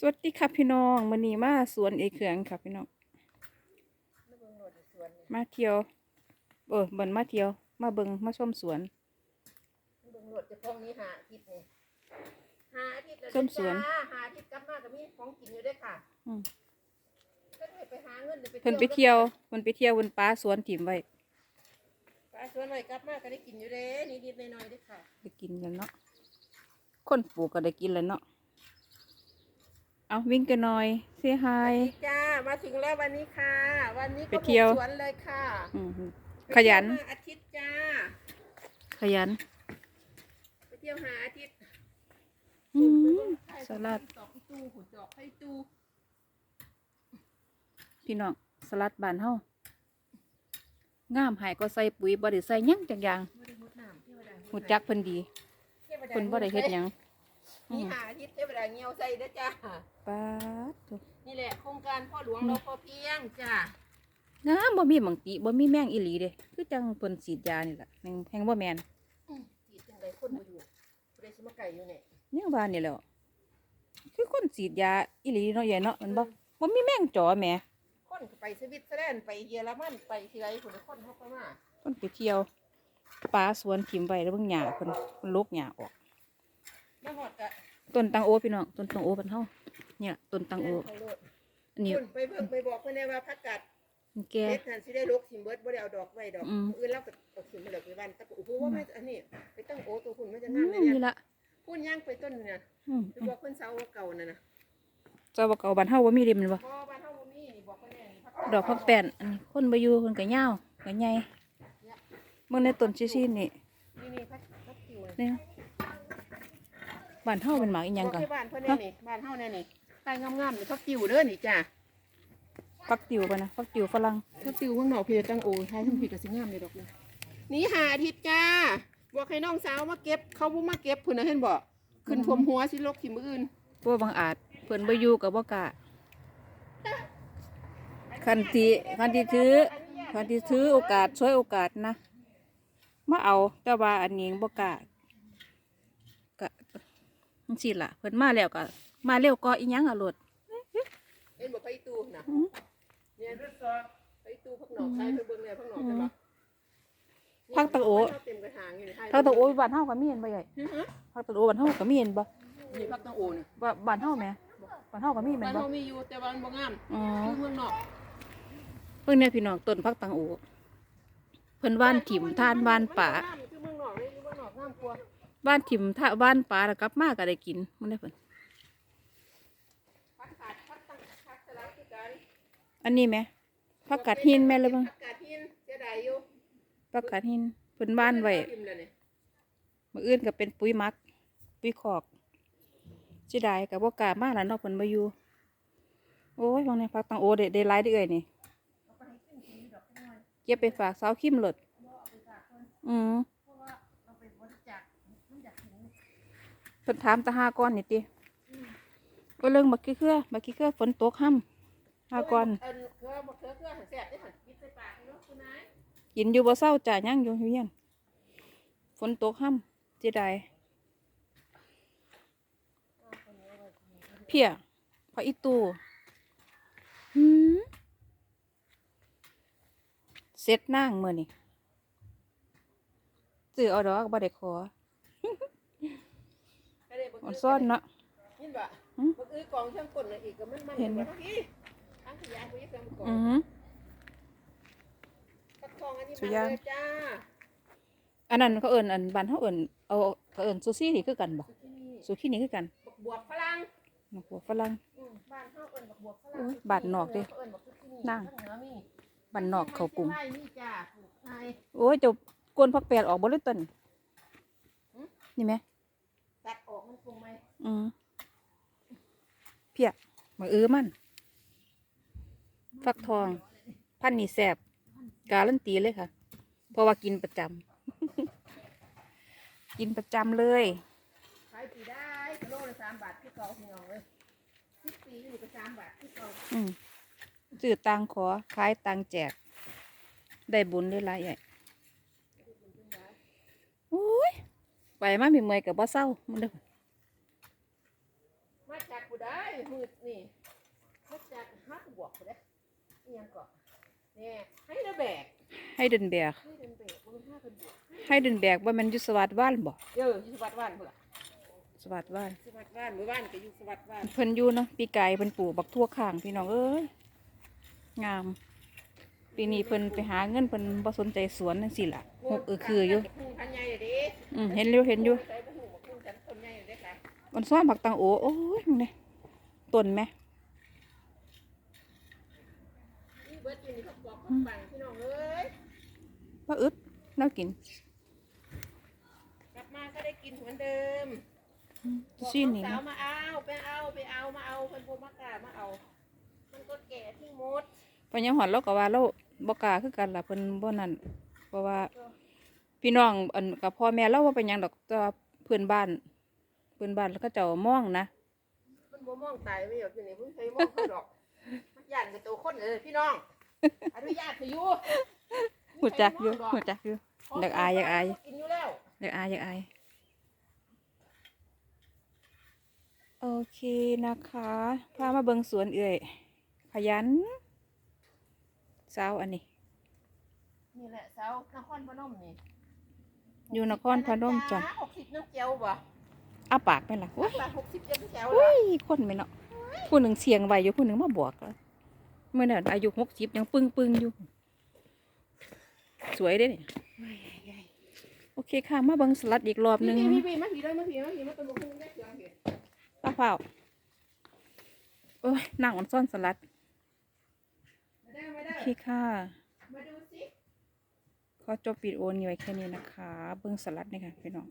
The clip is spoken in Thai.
สวัสดีค่ะพี่น้องมื้อนี้มาสวนเอเขืองค่ะพี่น้อง มาเที่ยว เออเบิ่นมาเที่ยว มาเบิ่งมาชมสวนเบิ่งโหลดเจะพ้าของนี้หาอาทิตย์นี่หาอาทิตย์แล้วส้มสวนจ้าหาอาทิตย์กลับมาก็มีของกินอยู่ด้วยค่ะอืม ก็ได้ไปหาเงินดี๋ยวเพิ่นไปเที่ยวเพิ่นไปเที่ยวเพิ่นป้าสวนถิ่มไว้ไปสวนเลยกลับมาก็ได้กินอยู่เด้นิดๆหน่อยๆเด้วยค่ะ ไปกินกันเนาะคนปลูกก็ได้กินแล้วเนาะ เอาวิ่งกันหน่อยเซฮายสวัสดีจ้ามาถึงแล้ววันนี้ค่ะ วันนี้ไปก็เที่ยว บุกสวนเลยค่ะอืมไปขยันเที่วมาอาทิตย์จ้าขยันไปเที่ยวหาอาทิตย์อืมสลัดตอกให้ตู้หุ่นจอกให้ตู้พี่น้องสลัดบานเฮางามหายก็ใส่ปุ๋ยบ่ได้ใส่หยังจักอย่างไม่ได้มุดน้ำเทวดาหูจักเพิ่นดีเทวดาเพิ่นบ่ได้เฮ็ดหยังอืนี่ มหาอาทิตย์เทวดาเงียวใส่เด้อจ้าป๊าดโถ่นี่แหละโครงการพ่อหลวงเราพอเพียงจ้าน้ำบ่มีบางติบ่มีแมงอีหลีเด้คือจังเพิ่นฉีดยานี่ล่ะแห่งแห่งบ่แม่นจีดจังไดคนมาอยู่ผู้ใดสิมาไก่อยู่เนี่ยเนี่ยว่านี่แหล้วคือคนฉีดยาอีหลีเนาะใหญ่เนาะมันบ่บ่มีแมงจ่อแหมคนก็ไปสวิตเซอร์แลนด์ไปเยอรมันไปที่ไรคนละคนเขาก็มา เพิ่นไปเที่ยวป่าสวนขิมไว้แล้วเบิ่งหญ้าเพิ่นเพิ่นลกหญ้าออก มาหอดกะต้นตังโอพี่น้องต้นตังโอเพิ่นเฮาเนี่ยต้นตังโอเขาโลดอันนี้คุณไปเบิ่งไปบอกเพิ่นได้ว่าพักกัดมันแก่เฮ็ดทันสิได้ลกสิมเบิดบ่ได้เอาดอกไว้ดอกอืมอื่นเราก็เอาสิมมาเหลือไปวันแตะโอ้โหว่าแม่อันนี้ไปตั้งโอตัวคุณมันจะอืงามมเลยนี่เนี่ยล่ะพูนย่างไปต้นเนี่ยอืมไปบอกเพิ่นเสาเก่านั่นน่ะเจ้าว่าเก่าบ้านเฮาบ่มีเด้แมันบ่พอบ้านเฮาบ่มีนี่บอกเพิ่นแน่นี่พักดอกผักแป้นอันนี้คนบ่อยู่เพิ่นก็ยาวก็ใหญ่เบิ่งในต้นซี่ๆนี่นี่นี่พักพักคิวนี่นี่ บ้านเฮาเป็นหมากอีหยังกันบอกให้บ้านเพิ่นแน่นี่บ้านเฮาแน่นี่ใต้งามๆนี่พักคิวเด้อนี่จ้าฟักติวกันนะฟักติวฝรั่งถ้าติวข้างนอกพี่จะตั้งโอ้ยท้ายทั้งพี่กับสิงามเลยดอกเลยนี่หาอาทิตย์จ้าบอกให้น้องสาวมาเก็บเขาบ่มาเก็บพุ่นนะเห็นบ่ขึ้นท่วมหัวสิลกขี้มืออื่นพวกบางอาจเพิ่นบ่อยู่กับบ่กล้าคันที่คันที่ถือคันที่ถือโอกาสช่วยโอกาสนะมาเอาแต่ว่าอันนี้บ่กล้าก็ จังซี่ล่ะเพิ่นมาแล้วก็มาเร็วก็อีหยังอะโลดเห็นบ่ไปตูน่ะอืมเนี่ยไปตูพักหนอกใช้ไปเบิ่งเลยพักหนอกใช่ปะพักตะโอเต็มกระถางอยู่ในท้ายทางตะโอบ้านเฮาก็มีเห็นบ่ใหญ่ฮะฮะทางตะโอบ้านเฮาก็มีเห็นบ่นี่พักตะโอนี่ว่าบ้านเฮาแหมบ้านเฮาก็มีแม่บ้านนบ่เฮามีอยู่แต่ว่ามันบ่งามอ๋อคือเมืองนอกเพิ่นเนี่ยพี่น้องต้นพักตังโอเพิ่นว่านถิ่มทานว่านป่า บ้านถิ่มท่าบ้านป่าแล้วกลับมาก็ได้กินมันได้เพิ่นพักขาดพักตั้งพักสลับคือกันอันนี้ไหมผักกาดหินแม่นเลยเบ้างพักกาดหินเสียดายอยู่ผักกาดหินเพิ่นบ้านไว้ทิ่มแล้วนี่มื้ออื่นก็เป็นปุ๋ยหมัก ปุ๋ยคอกสิได้ก็บ่กล้ามาแล้วเนาะเพิ่นบ่อยู่โอ้ยบางเนี่ยผักตังโอได้ได้หลายเด้อเอ้ยนี่เก็บไปฝากสาวคิมโลดอืม เพิ่นถามตาหาก่อนนี่ติก็เรื่องบักกี้เครือบักกี้เครือฝนตกห่ำหาก่อนเอิ้นเครือบ่เครือเครือหันแซ่บได้หันกินใส่ปากเนาะคุณนายกินอยู่บ่เศร้าจ่ายังอยู่เฮียนฝนตกห่ำสิได้เพียพระอีตูหืมเสร็จนั่งเมื้อนี่ซื้อเอาดอกบ่ได้ขอ อ่อนซ่อนเนาะยินบ่หืมบ่อื้อกองเชิงก้นน่ะอีกก็มันมันเห็นไหมบ่พี่ทางขยายบ่ยังเครื่องกองอือหือตักทองอันนี้สุมาดยอดเลยจ้าอันนั้นเขาเอิ้นอันบ้านเขาเอิ้นเอาเขาเอิ้นซูซี่นี่คือกันบ่ที่นี่ซูซี่นี่คือกันบักบวบฝรั่งนักหัวฝรั่งอืมบ้านเฮาเอิ้นบักบวบฝรั่โอ้งยบ้านนอกเด้เอิ้นบักซุกินั่งทาเหนือมีบ้านนอกเขากรุงไร่นี่จ้าปลูกไทยโอ้ยเจะกวนผักแปดออกบ่เลยต้นหืมนี่ไหม ตัดออกมันคงไหม อืมเพียมาเออมัน ฟักทอง พันธุ์นี่แสบการันตีเลยค่ะ เพราะว่ากินประจำ กินประจำเลยขายปีได้กิโลละสามบาทที่เก่าพี่น้องเลยสิบปีอยู่ก็สามบาทที่เก่าอืมซื้อตังขอ ขายตังแจก ได้บุญได้หลายใหญ่โอ้ย ไปมามีเมื่อยกับบ่เศร้ามันเด้อ มาจากบุ ผู้ได้ มืดนี่มาจากฮักบวกผู้ได้อิหยังก็เนี่ยให้ระแบกให้เดินแบกให้เดินแบกบ่แม่นห้าเพิ่นบวกให้เดินแบกว่ามันอยู่สวัสดิ์บ้านบ่เด้ออยู่สวัสดิ์บ้านพุ่นล่ะสวัสดิ์บ้านสวัสดิ์บ้านหมู่บ้านก็อยู่สวัสดิ์บ้านเพิ่นอยู่เนาะปีไก่เพิ่นปลูกบักทั่วข้างพี่น้องเอ้ยงาม ปีนี้เพิ่นไปหาเงินเพิ่นบ่สนใจสวนจังซี่ล่ะหกเออคืออยู่พุ่งพันใหญ่เด้อืมเห็นอยู่เห็นอยู่ใส่บ่ฮู้ว่าพุ่งกันต้นใหญ่เด้ค่ะมันซ้อนผักตังโอโอ้ยมึงเนี่ย ต้นไหมนี่เบิดอยู่นี่เขาบอกเขาบังพี่น้องเอ้ยว่าอึดน่ากินกลับมาก็ได้กินเหมือนเดิมบอกซี่น้องนี่สาวนะมาเอาไปเอาไปเอามาเอาเพิ่นบ่มากล้ามาเอา มันก็แก่ที่หมดพอยังหอนเราก็ว่าเราบ่กล้าคือกันล่ะเพิ่นบ่นั่นเพราะว่า พี่น้องอันกับพ่อแม่เราว่าเป็นหยังดอกแต่ว่าเพื่อนบ้าน เพื่อนบ้านแล้วก็เจ้ามองนะมัน บ่มองตายไม่หรอกอยู่นี่เพิ่งเคยมองเขาดอกมันย่านกับตัวคนเออพี่น้องอนุญาตให้อยู่หูจักอยู่หูจักอยู่อยากอายอยากอายกินอยู่แล้วอยากอายอยากอายโอเคนะคะพามาเบิงสวนเอื่อยขยันสาวอันนี้นี่แหละสาวนครพนมนี่อยู่นครพนมจ้ะหกสิบน้ำเจียวบ่ อ้าปากไหมล่ะโอ้ยบาทหกสิบเจียวน้ำเจียวโอ้ล่ะยคนไหมเนาะผู้หนึ่งเสียงไว้อยู่ผู้หนึ่งมาบวกแล้วเมื่อนั้นอายุหกสิบยังปึ้งปึ้งๆอยู่ สวยเด้เนี่ยโอเคค่ะ มาเบิงสลัดอีกรอบหนึพี่งพี่พี่มาผีด้วยมาผีมาผีมาตะลุกขึ้นได้เสียงเห็นป้าเปล่าโอ้ยนั่งอ่อนซ่อนสลัดมาได้มาได้โอเคค่ะมาดูสิขอจบวิดีโอนี้ไว้แค่นี้นะคะ เบิ้งสลัดนี่ค่ะพี่น้อง